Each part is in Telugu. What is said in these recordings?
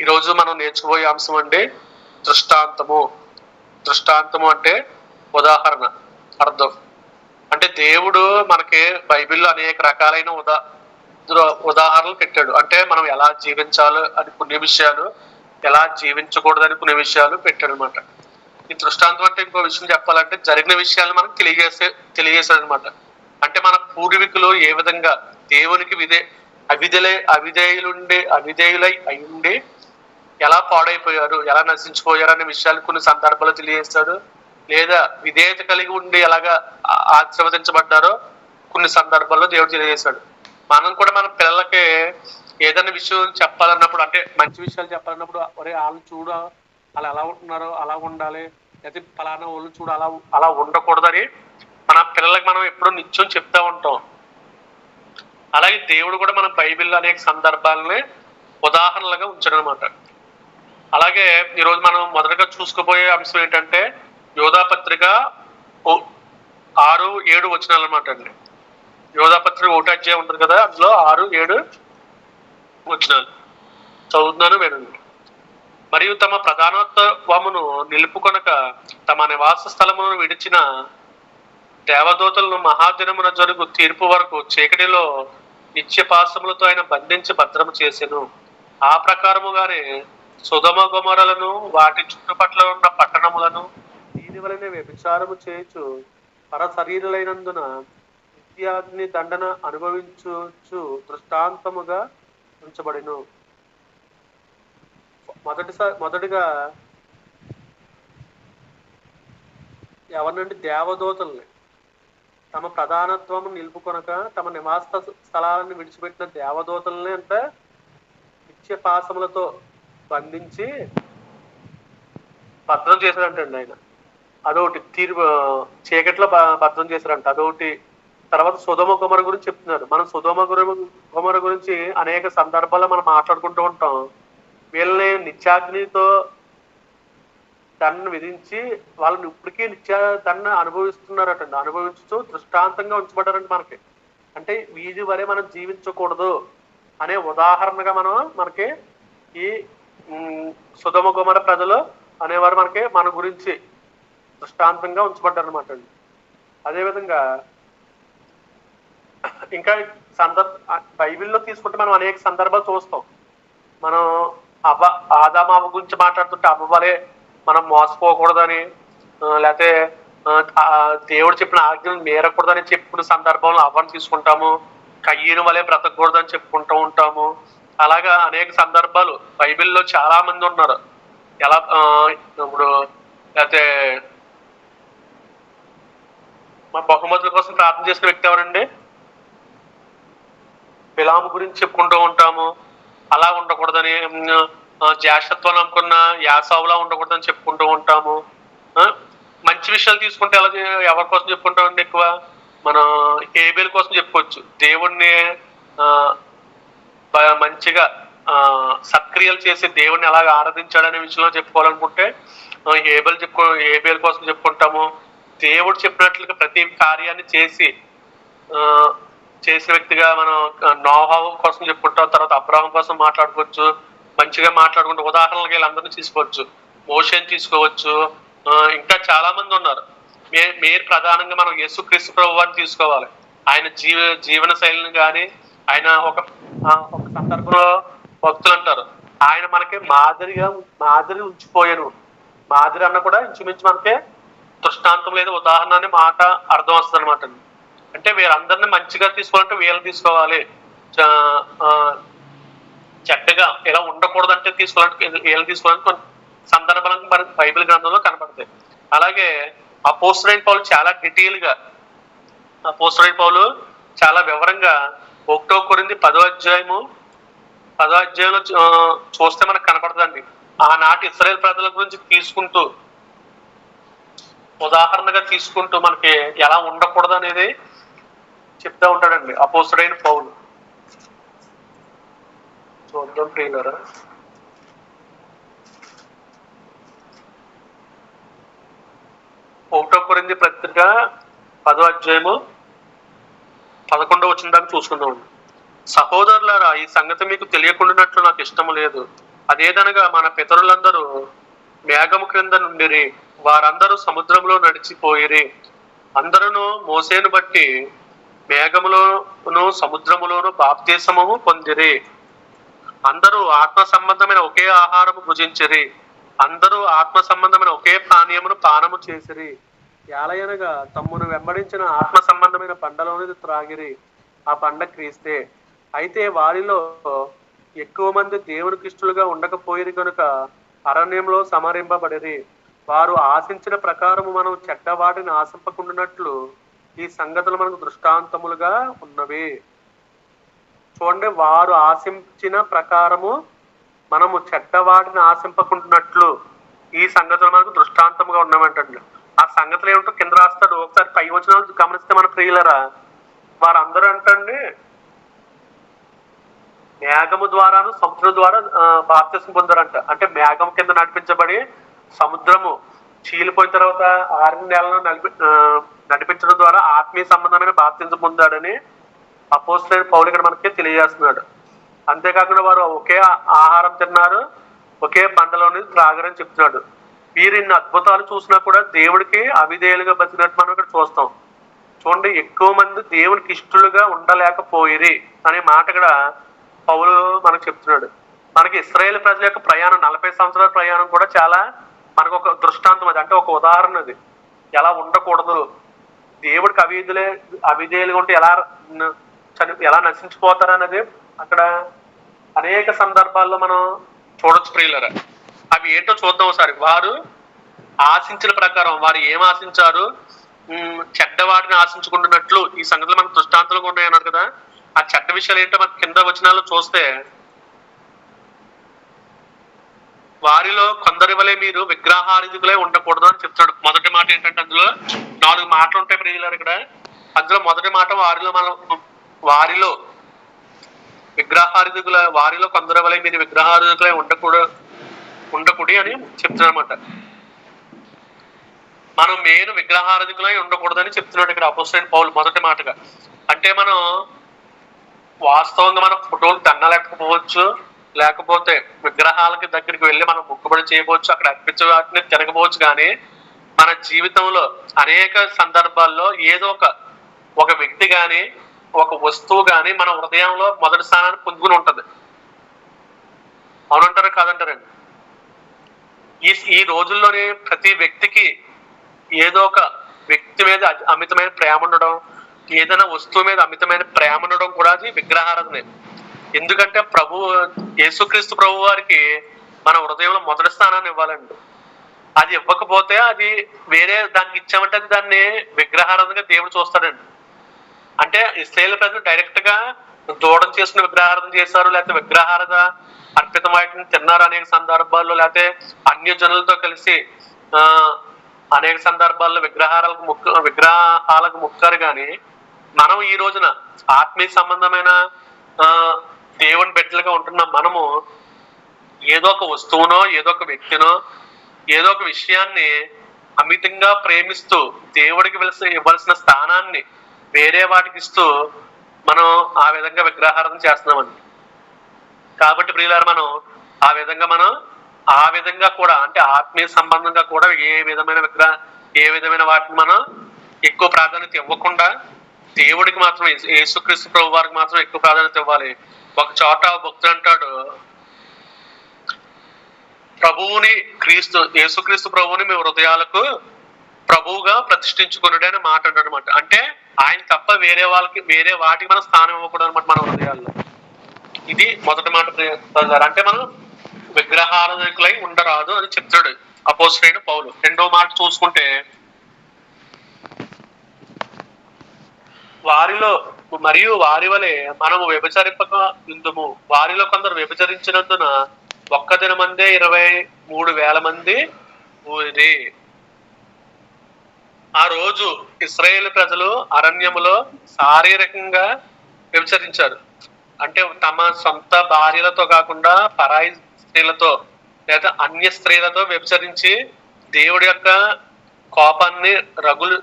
ఈరోజు మనం నేర్చుకోబోయే అంశం అంటే దృష్టాంతము. దృష్టాంతము అంటే ఉదాహరణ అర్థం. అంటే దేవుడు మనకి బైబిల్లో అనేక రకాలైన ఉదా ఉదా- ఉదాహరణలు పెట్టాడు. అంటే మనం ఎలా జీవించాలో అని కొన్ని విషయాలు ఎలా జీవించకూడదని కొన్ని విషయాలు పెట్టాడు అనమాట ఈ దృష్టాంతం అంటే ఇంకో విషయం చెప్పాలంటే జరిగిన విషయాలను మనకు తెలియజేసే తెలియజేశాడు అనమాట అంటే మన పూర్వీకులు ఏ విధంగా దేవునికి విధే అవిధులే అవిధేయులుండే అవిధేయులై అయ్యుండి ఎలా పాడైపోయారు ఎలా నశించిపోయారు అనే విషయాలు కొన్ని సందర్భాలు తెలియజేస్తాడు. లేదా విధేయత కలిగి ఉండి ఎలాగా ఆశీర్వదించబడ్డారో కొన్ని సందర్భాల్లో దేవుడు తెలియజేశాడు మనం కూడా మన పిల్లలకి ఏదైనా విషయం చెప్పాలన్నప్పుడు అంటే మంచి విషయాలు చెప్పాలన్నప్పుడు ఒరే వాళ్ళు చూడ వాళ్ళు ఎలా ఉంటున్నారో అలా ఉండాలి. లేకపోతే ఫలానా వాళ్ళు చూడ అలా అలా ఉండకూడదని మన పిల్లలకి మనం ఎప్పుడూ నిత్యం చెప్తా ఉంటాం. అలాగే దేవుడు కూడా మన బైబిల్ అనేక సందర్భాలని ఉదాహరణలుగా ఉంచాడు అనమాట అలాగే ఈరోజు మనం మొదటగా చూసుకుపోయే అంశం ఏంటంటే యోధాపత్రిక ఓ- ఆరు ఏడు వచనాలు అనమాట అండి. యోధాపత్రిక ఒకటి అధ్యాయం ఉంటుంది కదా అందులో ఆరు ఏడు వచనాలు. చదువుతున్నాను వినండి. మరియు తమ ప్రధానోత్వమును నిలుపుకొనక తమ నివాస స్థలమును విడిచిన దేవదూతలను మహాదినమున జరుగు తీర్పు వరకు చీకటిలో నిత్యపాశములతో ఆయన బంధించి భద్రము చేసెను. ఆ ప్రకారముగానే సుధమ గుమరలను వాటి చుట్టుపట్ల ఉన్న పట్టణములను దీని వలన వ్యభిచారము చేయుచు పరశరీరులైనందున నిత్యాగ్ని దండన అనుభవించుచు దృష్టాంతముగా ఉంచబడిను. మొదటిసారి మొదటిగా ఎవరినండి దేవదూతల్ని తమ ప్రధానత్వం నిలుపుకొనక తమ నివాస స్థలాలను విడిచిపెట్టిన దేవదూతల్ని అంటే నిత్య పాసములతో బంధించి భద్రం చేశాడంటండి ఆయన. అదొకటి తీరు చీకట్లో భద్రం చేశారంట అదొకటి తర్వాత సుధమ కుమర గురించి చెప్తున్నారు. మనం సుధమ కుమర గురించి అనేక సందర్భాల్లో మనం మాట్లాడుకుంటూ ఉంటాం. వీళ్ళని నిత్యాగ్నితో దండను విధించి వాళ్ళని ఇప్పటికీ నిత్య దండ అనుభవిస్తున్నారటండి అనుభవించుతూ దృష్టాంతంగా ఉంచబడ్డారండి మనకి. అంటే వీధి వరే మనం జీవించకూడదు అనే ఉదాహరణగా మనం మనకి ఈ సుధమ కుమార ప్రజలు అనేవారు మనకి మన గురించి దృష్టాంతంగా ఉంచబడ్డారనమాట అండి. అదేవిధంగా ఇంకా సందర్భ బైబిల్లో తీసుకుంటే మనం అనేక సందర్భాలు చూస్తాం. మనం అవ్వ ఆదామావ గురించి మాట్లాడుతుంటే అవ్వ మనం మోసపోకూడదని లేకపోతే దేవుడు చెప్పిన ఆజ్ఞలు మేరకూడదని చెప్పుకునే సందర్భంలో అవ్వని తీసుకుంటాము. కయ్యను వలె బ్రతకూడదని చెప్పుకుంటూ ఉంటాము. అలాగా అనేక సందర్భాలు. బైబిల్లో చాలా మంది ఉన్నారు. ఎలా ఇప్పుడు లేకపోతే మా బహుమతుల కోసం ప్రార్థన చేసిన వ్యక్తి ఎవరండి? బిలాము గురించి చెప్పుకుంటూ ఉంటాము. అలా ఉండకూడదని ఉమ్, అనుకున్న జాషత్వం యాసావులా ఉండకూడదని చెప్పుకుంటూ ఉంటాము. మంచి విషయాలు తీసుకుంటే ఎలా ఎవరి కోసం చెప్పుకుంటామండి ఎక్కువ? మనం హేబేల్ కోసం చెప్పుకోవచ్చు. దేవుణ్ణి మంచిగా సక్రియలు సత్క్రియలు చేసి దేవుణ్ణి ఎలాగ ఆరాధించాడనే విషయంలో చెప్పుకోవాలనుకుంటే ఆ, చెప్పుకో హేబేల్ కోసం చెప్పుకుంటాము. దేవుడు చెప్పినట్లుగా ప్రతి కార్యాన్ని చేసి చేసే చేసిన వ్యక్తిగా మనం నోహావు కోసం చెప్పుకుంటాం. తర్వాత అబ్రాహం కోసం మాట్లాడుకోవచ్చు. మంచిగా మాట్లాడుకుంటూ వెళ్ళి వీళ్ళందరినీ తీసుకోవచ్చు. మోషన్ తీసుకోవచ్చు. ఇంకా చాలా మంది ఉన్నారు. మే మీరు ప్రధానంగా మనం యేసుక్రీస్తు ప్రభు వారిని తీసుకోవాలి. ఆయన జీవ జీవన శైలిని కానీ ఆయన ఒక ఒక సందర్భంలో భక్తులు అంటారు. ఆయన మనకి మాదిరిగా మాదిరి ఉంచిపోయాను మాదిరి అన్న కూడా ఇంచుమించు మనకి దృష్టాంతం లేదా. ఉదాహరణ అనే మాట అర్థం వస్తుంది అనమాట అంటే వీరందరిని మంచిగా తీసుకోవాలంటే వీళ్ళని తీసుకోవాలి. చెడ్డగా ఇలా ఉండకూడదంటే తీసుకోవడానికి వీళ్ళని తీసుకోవడానికి కొన్ని సందర్భాలను మరి బైబిల్ గ్రంథంలో కనపడతాయి. అలాగే అపోస్టరైన్ పౌలు చాలా డీటెయిల్గా అపోస్టరైన్ పౌలు చాలా వివరంగా ఒకటో కొరింది పదో అధ్యాయము పదో అధ్యాయంలో చూస్తే మనకు కనపడుతుందండి ఆనాటి ఇస్రాయేల్ ప్రజల గురించి తీసుకుంటూ ఉదాహరణగా తీసుకుంటూ మనకి ఎలా ఉండకూడదు అనేది చెప్తా ఉంటాడండి అపోసుడైన పౌలు. చూద్దాం ప్రియులరా ఒకటో కొరింది పత్రిక పదో అధ్యాయము పదకొండో వచ్చిన దాకా చూసుకుందాం. సహోదరులారా ఈ సంగతి మీకు తెలియకుండానట్లు నాకు ఇష్టం లేదు. అదేదనగా మన పితరులందరూ మేఘము క్రింద నుండిరి వారందరూ సముద్రంలో నడిచిపోయిరి అందరూ మోసేను బట్టి మేఘములోను సముద్రములోను బాప్తీసము పొందిరి. అందరూ ఆత్మ సంబంధమైన ఒకే ఆహారము భుజించిరి. అందరూ ఆత్మ సంబంధమైన ఒకే పానీయమును పానము చేసిరి. ఏలయనగా తమ్మును వెంబడించిన ఆత్మ సంబంధమైన పండలోని త్రాగిరి. ఆ పండ క్రీస్తే. అయితే వారిలో ఎక్కువ మంది దేవుని ఇష్టలుగా ఉండకపోయిరి కనుక అరణ్యంలో సమరింపబడిరి. వారు ఆశించిన ప్రకారము మనం చెడ్డవాటిని ఆశింపకుండానట్లు ఈ సంగతులు మనకు దృష్టాంతములుగా ఉన్నవి. చూడండి వారు ఆశించిన ప్రకారము మనము చెడ్డ వాటిని ఆశింపకుంటున్నట్లు ఈ సంగతులు మనకు దృష్టాంతంగా ఉన్నామంటండి ఆ సంగతులు ఏమిటో కింద రాస్తాడు. ఒకసారి పై వచనాలు గమనిస్తే మన ప్రియులరా వారందరూ అంటండి మేఘము ద్వారాను సముద్రం ద్వారా బాప్తిసం పొందారంట. అంటే మేఘం కింద నడిపించబడి సముద్రము చీలిపోయిన తర్వాత ఆరు నెలలను నడిపి నడిపించడం ద్వారా ఆత్మీయ సంబంధమైన బాప్తించం పొందాడని అపోస్తులైన పౌలు ఇక్కడ మనకి తెలియజేస్తున్నాడు. అంతేకాకుండా వారు ఒకే ఆహారం తిన్నారు ఒకే పంటలోని త్రాగరని చెప్తున్నాడు. వీరు ఇన్ని అద్భుతాలు చూసినా కూడా దేవుడికి అవిధేయులుగా బతికినట్టు మనం ఇక్కడ చూస్తాం. చూడండి ఎక్కువ మంది దేవునికి ఇష్టలుగా ఉండలేకపోయిరి అనే మాట ఇక్కడ పౌలు మనకు చెప్తున్నాడు. మనకి ఇస్రాయేల్ ప్రజల యొక్క ప్రయాణం నలభై సంవత్సరాల ప్రయాణం కూడా చాలా మనకు ఒక దృష్టాంతం అది. అంటే ఒక ఉదాహరణ అది. ఎలా ఉండకూడదు? దేవుడికి అవిధులే అవిధేయులుగా ఉంటే ఎలా చని ఎలా నశించిపోతారనేది అక్కడ అనేక సందర్భాల్లో మనం చూడొచ్చు ప్రియులరా. అవి ఏంటో చూద్దాం ఒకసారి. వారు ఆశించిన ప్రకారం వారు ఏం ఆశించారు? చెడ్డవాడిని ఆశించుకుంటున్నట్లు ఈ సంగతులు మనకు దృష్టాంతాలుగా ఉన్నాయన్నారు కదా. ఆ చెడ్డ విషయాలు ఏంటో మనకి కింద వచనాల్లో చూస్తే వారిలో కొందరి వలె మీరు విగ్రహారిధికులే ఉండకూడదు అని చెప్తాడు మొదటి మాట ఏంటంటే అందులో నాలుగు మాటలు ఉంటాయి ప్రియులారు ఇక్కడ. అందులో మొదటి మాట వారిలో మనం వారిలో విగ్రహారిధికుల వారిలో కొందరు వలె మీరు విగ్రహారిధికులే ఉండకూడదు ఉండకూడి అని చెప్తున్నమాట మనం మెయిన్ విగ్రహారాధికులై ఉండకూడదని చెప్తున్నాడు ఇక్కడ అపోసైన్ పౌలు మొదటి మాటగా. అంటే మనం వాస్తవంగా మనం ఫోటోలు దండలేకపోవచ్చు లేకపోతే విగ్రహాలకి దగ్గరికి వెళ్ళి మనం ముక్కుబడి చేయవచ్చు అక్కడ అర్పించే వాటిని తిరగపోవచ్చు కానీ మన జీవితంలో అనేక సందర్భాల్లో ఏదో ఒక ఒక వ్యక్తి కానీ ఒక వస్తువు కానీ మన హృదయంలో మొదటి స్థానాన్ని పొందుకుని ఉంటుంది. అవునంటారా కాదంటారండి ఈ ఈ రోజుల్లోనే ప్రతి వ్యక్తికి ఏదో ఒక వ్యక్తి మీద అమితమైన ప్రేమ ఉండడం ఏదైనా వస్తువు మీద అమితమైన ప్రేమ ఉండడం కూడా అది విగ్రహారాధనే. ఎందుకంటే ప్రభు యేసుక్రీస్తు ప్రభు వారికి మన హృదయంలో మొదటి స్థానాన్ని ఇవ్వాలండి. అది ఇవ్వకపోతే అది వేరే దానికి ఇచ్చామంటే అది దాన్ని విగ్రహారాధనగా దేవుడు చూస్తాడండి. అంటే ఇస్రాయేల్ ప్రజలు డైరెక్ట్గా దూడం చేసుకుని విగ్రహారాధన చేశారు లేకపోతే విగ్రహారాధన అర్పితమైన వాటిని తిన్నారు అనేక సందర్భాల్లో లేకపోతే అన్య జనులతో కలిసి ఆ అనేక సందర్భాల్లో విగ్రహాలకు ముక్కు విగ్రహాలకు ముక్కారు కానీ మనం ఈ రోజున ఆత్మీయ సంబంధమైన ఆ దేవుని బిడ్డలుగా ఉంటున్న మనము ఏదో ఒక వస్తువునో ఏదో ఒక వ్యక్తినో ఏదో ఒక విషయాన్ని అమితంగా ప్రేమిస్తూ దేవుడికి వెలిసి ఇవ్వాల్సిన స్థానాన్ని వేరే వాటికి ఇస్తూ మనం ఆ విధంగా విగ్రహారాధన చేస్తున్నామండి. కాబట్టి ప్రియులారు మనం ఆ విధంగా మనం ఆ విధంగా కూడా అంటే ఆత్మీయ సంబంధంగా కూడా ఏ విధమైన విగ్రహ ఏ విధమైన వాటిని మనం ఎక్కువ ప్రాధాన్యత ఇవ్వకుండా దేవుడికి మాత్రం యేసుక్రీస్తు ప్రభు వారికి మాత్రం ఎక్కువ ప్రాధాన్యత ఇవ్వాలి. ఒక చోట భక్తుడు అంటాడు ప్రభువుని క్రీస్తు యేసుక్రీస్తు ప్రభువుని మీ హృదయాలకు ప్రభువుగా ప్రతిష్ఠించుకున్నాడు అని మాట అనమాట అంటే ఆయన తప్ప వేరే వాళ్ళకి వేరే వాటికి మనం స్థానం ఇవ్వకూడదు అనమాట మన హృదయాల్లో. ఇది మొదటి మాట గారు అంటే మనం విగ్రహాలకులై ఉండరాదు అని చెప్తాడు అపోజిట్ పౌలు. రెండో మాట చూసుకుంటే వారిలో మరియు వారి వలె మనము విభచరింపక ఇందుము వారిలో కొందరు విభచరించినందున ఒక్క దినమందే ఇరవై మూడు వేల మంది ఊరి. ఆ రోజు ఇస్రాయేల్ ప్రజలు అరణ్యములో శారీరకంగా వ్యభిచరించారు. అంటే తమ సొంత భార్యలతో కాకుండా పరాయి స్త్రీలతో లేదా అన్య స్త్రీలతో వ్యభిచరించి దేవుడి యొక్క కోపాన్ని రగులు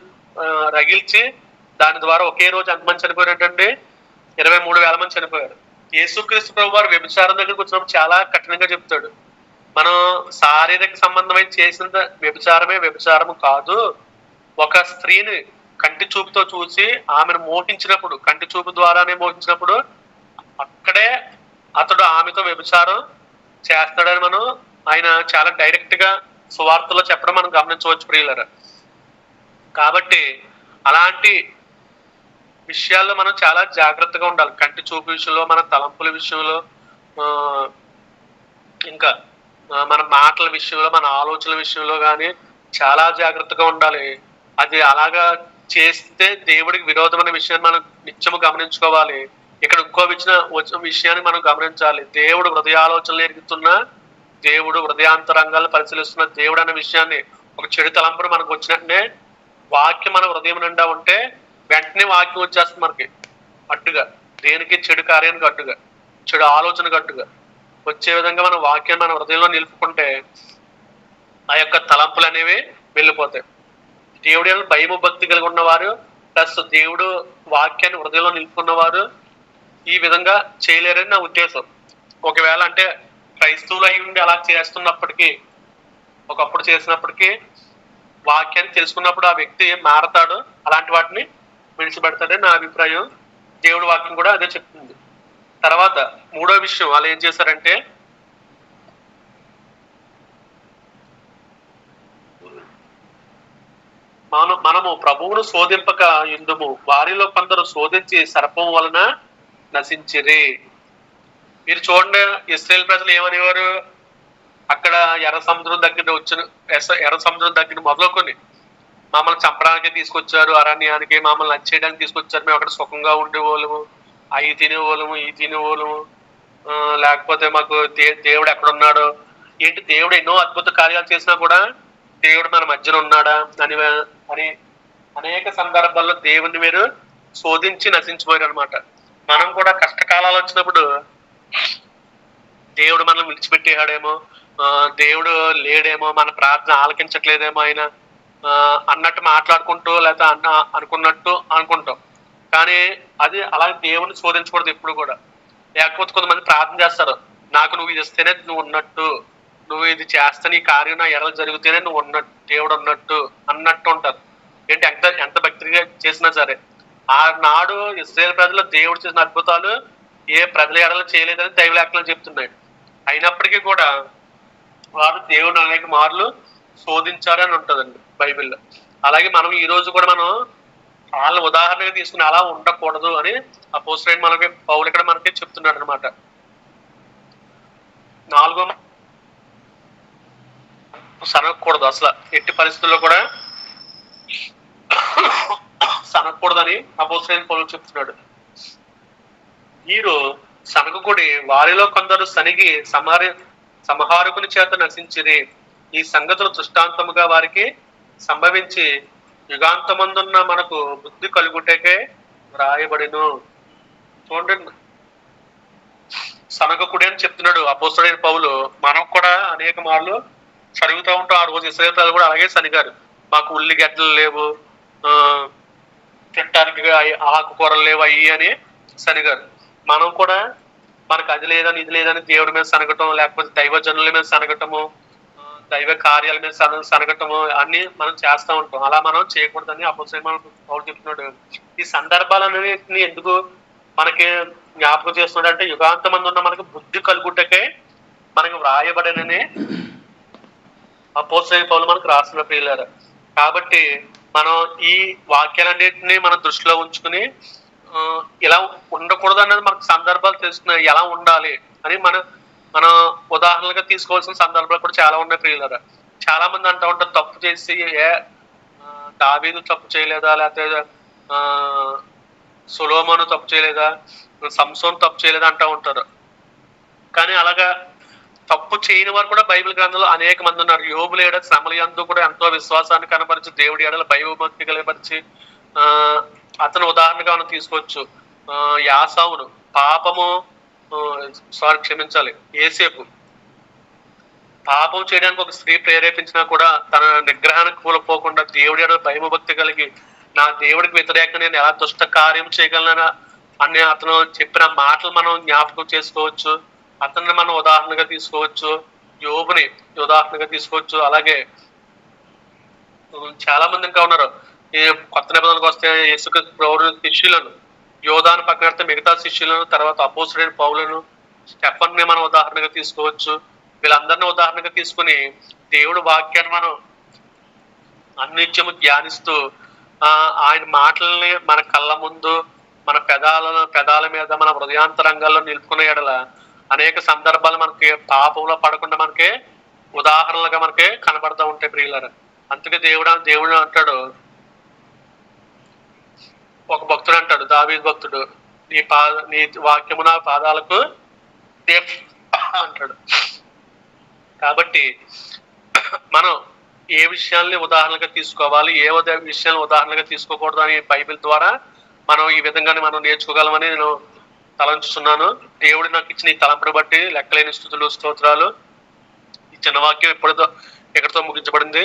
రగిల్చి దాని ద్వారా ఒకే రోజు ఎంతమంది చనిపోయారంటే ఇరవై మూడు వేల మంది చనిపోయారు. యేసుక్రీస్తు ప్రభు వారు వ్యభిచారం దగ్గరికి వచ్చినప్పుడు చాలా కఠినంగా చెప్తాడు. మనం శారీరక సంబంధమైన చేసిన వ్యభిచారమే వ్యభిచారము కాదు. ఒక స్త్రీని కంటి చూపుతో చూసి ఆమెను మోహించినప్పుడు కంటి చూపు ద్వారానే మోహించినప్పుడు అక్కడే అతడు ఆమెతో వ్యభిచారం చేస్తాడని మనం ఆయన చాలా డైరెక్ట్గా సువార్తలో చెప్పడం మనం గమనించవచ్చు ప్రియులరా. కాబట్టి అలాంటి విషయాల్లో మనం చాలా జాగ్రత్తగా ఉండాలి. కంటి చూపు విషయంలో మన తలంపుల విషయంలో ఇంకా మన మాటల విషయంలో మన ఆలోచనల విషయంలో కానీ చాలా జాగ్రత్తగా ఉండాలి. అది అలాగా చేస్తే దేవుడికి విరోధమైన విషయాన్ని మనం నిత్యము గమనించుకోవాలి. ఇక్కడ ఇంకో విషయం వచ్చిన విషయాన్ని మనం గమనించాలి. దేవుడు హృదయాలోచనలు ఎరుగుతున్న దేవుడు హృదయాంతరంగాలను పరిశీలిస్తున్న దేవుడు అనే విషయాన్ని ఒక చెడు తలంపును మనకు వచ్చినట్టే వాక్యం మన హృదయం నిండా ఉంటే వెంటనే వాక్యం వచ్చేస్తుంది మనకి. అడ్డుగా. దేనికి? చెడు కార్యానికి అడ్డుగా. చెడు ఆలోచనకు అడ్డుగా. వచ్చే విధంగా మన వాక్యాన్ని మన హృదయంలో నిలుపుకుంటే ఆ యొక్క తలంపులు అనేవి వెళ్ళిపోతాయి. దేవుడి భయము భక్తి కలిగి ఉన్నవారు ప్లస్ దేవుడు వాక్యాన్ని హృదయంలో నిలుపుకున్నవారు ఈ విధంగా చేయలేరని నా ఉద్దేశం. ఒకవేళ అంటే క్రైస్తవులు అయి ఉండి అలా చేస్తున్నప్పటికీ ఒకప్పుడు చేసినప్పటికీ వాక్యాన్ని తెలుసుకున్నప్పుడు ఆ వ్యక్తి మారతాడు? అలాంటి వాటిని విడిచిపెడతాడని నా అభిప్రాయం. దేవుడి వాక్యం కూడా అదే చెప్తుంది. తర్వాత మూడో విషయం వాళ్ళు ఏం చేశారంటే మనం మనము ప్రభువును శోధింపక ఇందుము వారిలో కొందరు శోధించి సర్పం వలన నశించిరి. మీరు చూడండి ఇస్రాయేల్ ప్రజలు ఏమనేవారు? అక్కడ ఎర్ర సముద్రం దగ్గర వచ్చిన ఎర్ర సముద్రం దగ్గర మొదలుకొని మమ్మల్ని చంపడానికి తీసుకొచ్చారు అరణ్యానికి మమ్మల్ని నచ్చేయడానికి తీసుకొచ్చారు. మేము అక్కడ సుఖంగా ఉండేవాళ్ళము అవి తినేవాళ్ళము ఇవి తినేవాళ్ళము. లేకపోతే మాకు దే దేవుడు ఎక్కడున్నాడు? ఏంటి దేవుడు ఎన్నో అద్భుత కార్యాలు చేసినా కూడా దేవుడు మన మధ్యన ఉన్నాడా? అని అని అనేక సందర్భాల్లో దేవుణ్ణి మీరు శోధించి నశించిపోయారు అనమాట మనం కూడా కష్టకాలాలు వచ్చినప్పుడు దేవుడు మనం విడిచిపెట్టేయాడేమో దేవుడు లేడేమో మన ప్రార్థన ఆలకించట్లేదేమో ఆయన ఆ, అన్నట్టు మాట్లాడుకుంటూ లేకపోతే అన్న అనుకున్నట్టు అనుకుంటాం. కానీ అది అలాగే దేవుని శోధించకూడదు ఎప్పుడు కూడా. లేకపోతే కొంతమంది ప్రార్థన చేస్తారు నాకు నువ్వు ఇది ఇస్తేనే నువ్వు ఉన్నట్టు. నువ్వు ఇది చేస్తే నీ కార్యం నా ఎడలు జరిగితేనే నువ్వు ఉన్నట్టు దేవుడు ఉన్నట్టు అన్నట్టు ఉంటారు. ఏంటి ఎంత ఎంత భక్తిగా చేసినా సరే. ఆ నాడు ఇస్రాయేల్ ప్రజలు దేవుడు చేసిన అద్భుతాలు ఏ ప్రజల ఎడలు చేయలేదని దైవ చెప్తున్నాయి. అయినప్పటికీ కూడా వారు దేవుడు అనేక మార్లు శోధించారని ఉంటదండి బైబిల్లో. అలాగే మనం ఈ రోజు కూడా మనం వాళ్ళ ఉదాహరణగా తీసుకుని అలా ఉండకూడదు అని ఆ పోస్ట్ మనకి పౌలు ఇక్కడ మనకి చెప్తున్నాడు అనమాట నాలుగో సనగకూడదు. అసలు ఎట్టి పరిస్థితుల్లో కూడా సనగకూడదని అబోసైన్ పౌలు చెప్తున్నాడు. వీరు సనగకుడి వారిలో కొందరు సనిగి సంహారి సంహారకుని చేత నశించిరి. ఈ సంగతులు దృష్టాంతముగా వారికి సంభవించి యుగాంతమందున్న మనకు బుద్ధి కలుగుటకే వ్రాయబడిను. చూడండి. సనగకుడి అని చెప్తున్నాడు అపోసడైన పౌలు. మనం కూడా అనేక మార్లు చదువుతూ ఉంటాం ఆ రోజు ఇస్రాయేల్ కూడా అలాగే సనిగారు మాకు ఉల్లిగడ్డలు లేవు ఆ ఆకుకూరలు లేవు అయ్యి అని సనిగారు మనం కూడా మనకు అది లేదని ఇది లేదని దేవుడి మీద సనగటం లేకపోతే దైవ జనుల మీద సనగటము దైవ కార్యాల మీద సన సనగటము అన్ని మనం చేస్తూ ఉంటాం. అలా మనం చేయకూడదని అపోజిట్ మనం పౌలు చెప్తున్నాడు. ఈ సందర్భాలన్నింటినీ ఎందుకు మనకి జ్ఞాపకం చేస్తున్నాడు అంటే యుగాంతమంది ఉన్న మనకి బుద్ధి కలుగుటకే మనకి వ్రాయబడనని అపోజిట్ పౌలు మనకు రాసిన ప్రియులారు. కాబట్టి మనం ఈ వాక్యాలన్నింటినీ మనం దృష్టిలో ఉంచుకుని ఇలా ఉండకూడదు అన్నది మనకు సందర్భాలు తెలుస్తున్నాయి. ఎలా ఉండాలి అని మన మనం ఉదాహరణలుగా తీసుకోవాల్సిన సందర్భాలు కూడా చాలా ఉన్నాయి ప్రియులరా. చాలా మంది అంటూ ఉంటారు తప్పు చేసి ఏ ఆ, దావీదు తప్పు చేయలేదా? లేకపోతే ఆ సులోమను తప్పు చేయలేదా? సంసోన్ తప్పు చేయలేదా? అంటూ ఉంటారు. కానీ అలాగా తప్పు చేయని వారు కూడా బైబిల్ గ్రంథంలో అనేక మంది ఉన్నారు. యోబులు ఏడ శ్రమల యందు కూడా ఎంతో విశ్వాసాన్ని కనపరిచి దేవుడి ఏడల భయభక్తి కనపరిచి ఆ అతను ఉదాహరణగా మనం తీసుకోవచ్చు. ఆ యాసావును పాపము సారీ క్షమించాలి ఏసేపు. పాపం చేయడానికి ఒక స్త్రీ ప్రేరేపించినా కూడా తన నిగ్రహానికి కూలపోకుండా దేవుడి ఏడల భయభక్తి కలిగి నా దేవుడికి వ్యతిరేకంగా నేను ఎలా దుష్ట కార్యం చేయగలనా అని అతను చెప్పిన మాటలు మనం జ్ఞాపకం చేసుకోవచ్చు. అతన్ని మనం ఉదాహరణగా తీసుకోవచ్చు యోగుని ఉదాహరణగా తీసుకోవచ్చు. అలాగే చాలా మంది ఇంకా ఉన్నారు. ఈ కొత్త నిబంధనకు వస్తే ఇసుక ప్రౌఢ శిష్యులను యోధాను పక్కన పెడితే మిగతా శిష్యులను తర్వాత అపోసుడైన పౌలను స్టెఫన్ని మనం ఉదాహరణగా తీసుకోవచ్చు. వీళ్ళందరినీ ఉదాహరణగా తీసుకుని దేవుడు వాక్యాన్ని మనం అన్నిత్యము ధ్యానిస్తూ ఆ ఆయన మాటల్ని మన కళ్ళ ముందు మన పెదాల పెదాల మీద మన హృదయాంతరంగాల్లో నిలుపుకునే ఎడల అనేక సందర్భాలు మనకి పాపంలో పడకుండా మనకి ఉదాహరణలుగా మనకి కనబడతా ఉంటాయి ప్రియులరా. అందుకే దేవుడు దేవుడు అంటాడు. ఒక భక్తుడు అంటాడు దావీదు భక్తుడు నీ పా నీ వాక్యము నా పాదాలకు దేఫ్ అంటాడు. కాబట్టి మనం ఏ విషయాల్ని ఉదాహరణగా తీసుకోవాలి ఏ విషయాన్ని ఉదాహరణగా తీసుకోకూడదు అని బైబిల్ ద్వారా మనం ఈ విధంగానే మనం నేర్చుకోగలమని నేను తలంచుతున్నాను దేవుడు నాకు ఇచ్చిన ఈ తలంపుని బట్టి లెక్కలేని స్థుతులు స్తోత్రాలు. ఈ చిన్న వాక్యం ఇప్పటితో ఎక్కడితో ముగించబడింది?